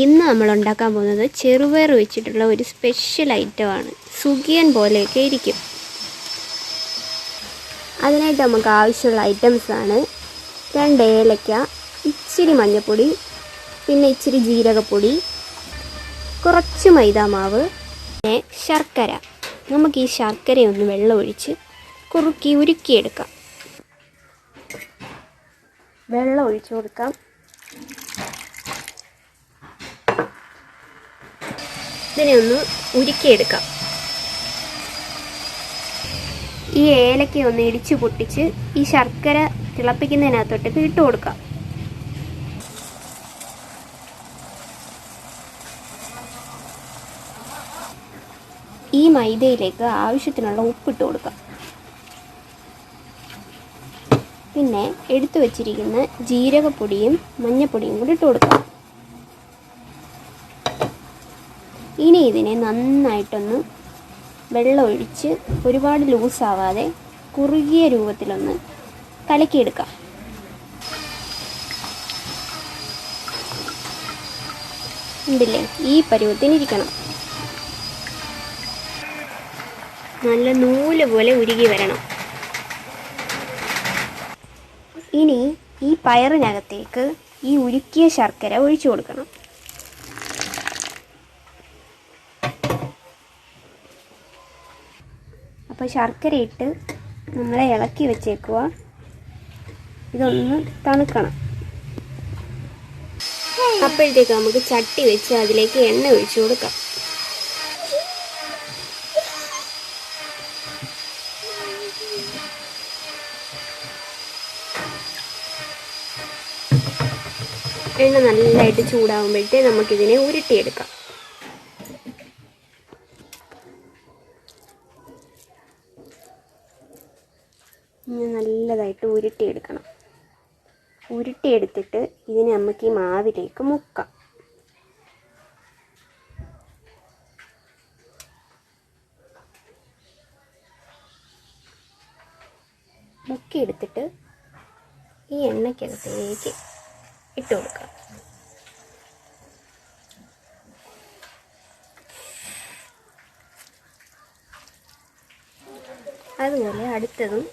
ഇന്ന് നമ്മൾ ഉണ്ടാക്കാൻ പോകുന്നത് ചെറുപയർ വെച്ചിട്ടുള്ള ഒരു സ്പെഷ്യൽ ഐറ്റമാണ് സുഖിയൻ പോലെയൊക്കെ ഇരിക്കും. അതിനായിട്ട് നമുക്ക് ആവശ്യമുള്ള ഐറ്റംസാണ് രണ്ട് ഏലക്ക ഇച്ചിരി മഞ്ഞൾപ്പൊടി പിന്നെ ഇച്ചിരി ജീരകപ്പൊടി കുറച്ച് മൈദാമാവ് പിന്നെ ശർക്കര. നമുക്ക് ഈ ശർക്കരയൊന്ന് വെള്ളമൊഴിച്ച് കുറുക്കി ഉരുക്കിയെടുക്കാം. വെള്ളം ഒഴിച്ചു കൊടുക്കാം. ഇതിനെ ഒന്ന് ഉരുക്കിയെടുക്കാം. ഈ ഏലക്ക ഒന്ന് ഇടിച്ചു പൊട്ടിച്ച് ഈ ശർക്കര തിളപ്പിക്കുന്നതിനകത്തോട്ട് ഇട്ട് കൊടുക്കാം. ഈ മൈദയിലേക്ക് ആവശ്യത്തിനുള്ള ഉപ്പിട്ട് കൊടുക്കാം. പിന്നെ എടുത്തു വച്ചിരിക്കുന്ന ജീരകപ്പൊടിയും മഞ്ഞപ്പൊടിയും കൂടി ഇട്ട് കൊടുക്കാം. ഇനി ഇതിനെ നന്നായിട്ടൊന്ന് വെള്ളം ഒഴിച്ച് ഒരുപാട് ലൂസാവാതെ കുറുകിയ രൂപത്തിലൊന്ന് കലക്കിയെടുക്കാം. ഉണ്ടല്ലേ? ഈ പരുവത്തിനിരിക്കണം നല്ല നൂൽ പോലെ ഉരുകി വരണം. ഇനി ഈ പയറിനകത്തേക്ക് ഈ ഉരുക്കിയ ശർക്കര ഒഴിച്ചു കൊടുക്കണം. അപ്പോൾ ശർക്കര ഇട്ട് നമ്മളെ ഇളക്കി വെച്ചേക്കുക ഇതൊന്ന് തണുക്കണം. അപ്പോഴത്തേക്ക് നമുക്ക് ചട്ടി വെച്ച് അതിലേക്ക് എണ്ണ ഒഴിച്ചു കൊടുക്കാം. എണ്ണ നല്ലതായിട്ട് ചൂടാകുമ്പോഴത്തേ നമുക്കിതിനെ ഉരുട്ടിയെടുക്കാം. ഇനി നല്ലതായിട്ട് ഉരുട്ടിയെടുക്കണം. ഉരുട്ടിയെടുത്തിട്ട് ഇതിനെ നമുക്ക് ഈ മാവിലേക്ക് മുക്കാം. മുക്കിയെടുത്തിട്ട് ഈ എണ്ണയ്ക്കകത്തേക്ക് ഇട്ട് കൊടുക്കാം. അതുപോലെ അടുത്തതും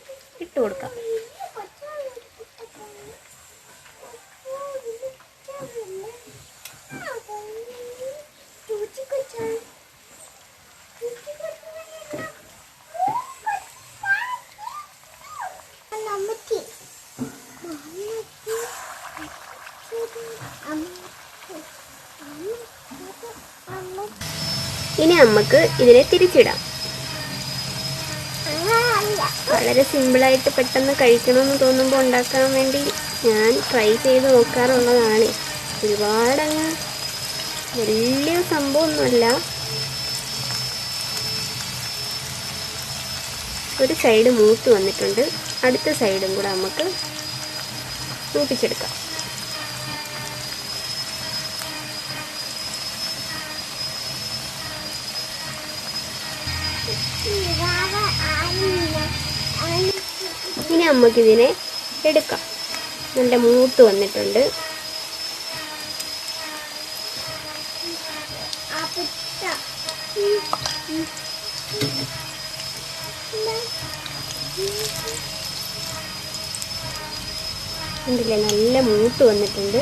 ഇട്ട് കൊടുക്കാം. ഇനി നമുക്ക് ഇതിനെ തിരിച്ചിടാം. വളരെ സിമ്പിളായിട്ട് പെട്ടെന്ന് കഴിക്കണമെന്ന് തോന്നുമ്പോൾ ഉണ്ടാക്കാൻ വേണ്ടി ഞാൻ ട്രൈ ചെയ്ത് നോക്കാറുള്ളതാണ്. ഒരുപാടങ്ങ് വലിയ സംഭവമൊന്നുമല്ല. ഒരു സൈഡ് മൂത്ത് വന്നിട്ടുണ്ട്. അടുത്ത സൈഡും കൂടെ നമുക്ക് മൂപ്പിച്ചെടുക്കാം. ഇനി നമുക്കിതിനെ എടുക്കാം. നല്ല മൂത്ത് വന്നിട്ടുണ്ട്. കണ്ടില്ലേ? നല്ല മൂത്ത് വന്നിട്ടുണ്ട്.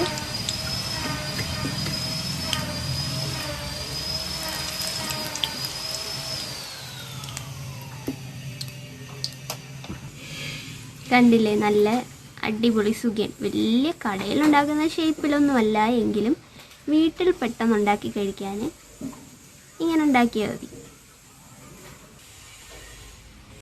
കണ്ടില്ലേ? നല്ല അടിപൊളി സുഖിയൻ വലിയ കടയിലുണ്ടാക്കുന്ന ഷേപ്പിലൊന്നുമല്ല എങ്കിലും വീട്ടിൽ പെട്ടെന്ന് ഉണ്ടാക്കി കഴിക്കാൻ ഇങ്ങനെ ഉണ്ടാക്കിയാൽ മതി.